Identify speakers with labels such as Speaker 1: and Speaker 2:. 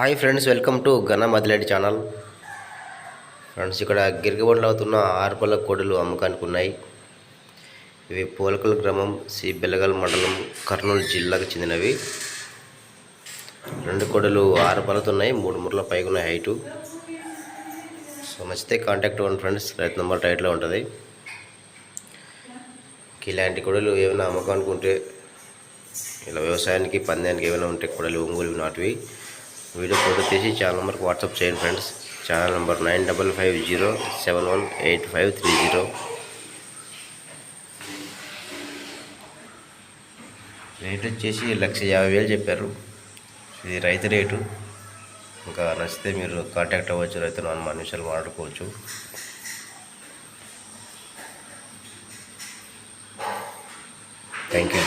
Speaker 1: Hi friends welcome to ఘన Madileti channel. Friends ఇక్కడ గిరిగబండ్లు అవుతున్న ఆరుపల్ల కోడలు అమ్మకానికి ఉన్నాయి. ఇవి పోలకల్ గ్రామం సి బెల్లగల్ మండలం కర్నూలు జిల్లాకు చెందినవి. రెండు కోడలు ఆరు పళ్ళతో ఉన్నాయి మూడు ముర్ల పైగా ఉన్నాయి హైటు. సో నచ్చితే కాంటాక్ట్ అవ్వండి ఫ్రెండ్స్ రైతు నెంబర్ టైట్లో ఉంటుంది. ఇలాంటి కొడలు ఏమైనా అమ్మకానికి ఉంటే ఇలా వ్యవసాయానికి పందానికి ఏమైనా ఉంటే కొడలు ఒంగోలు నాటివి. వీడియో ఫోటో తీసి ఛానల్ నెంబర్కి వాట్సాప్ చేయండి friends. Channel number nine double five zero seven one eight five three zero. Rate వచ్చేసి లక్ష యాభై వేలు చెప్పారు. ఇది రైతు రేటు. ఇంకా నచ్చితే మీరు కాంటాక్ట్ అవ్వచ్చు రైతు నాలుగు నిమిషాలు మాట్లాడుకోవచ్చు. Thank you.